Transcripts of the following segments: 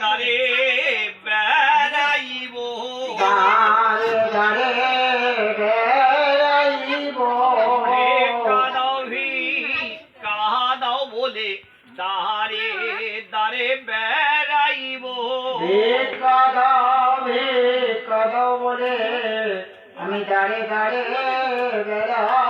தரே வேலைவோ. தரே வேலைவோ. கனவி காதவுலே தாரே தரே வேலைவோ. கதவே கதவுலே আমি দাঁড়ে দাঁড়ে বেড়া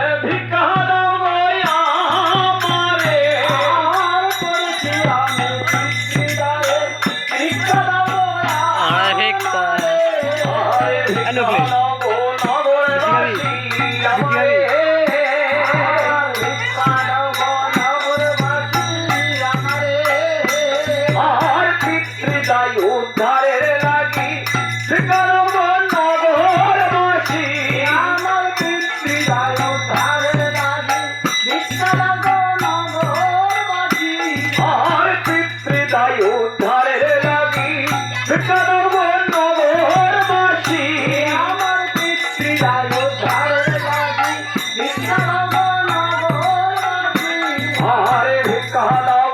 উদ্ধারের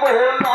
হল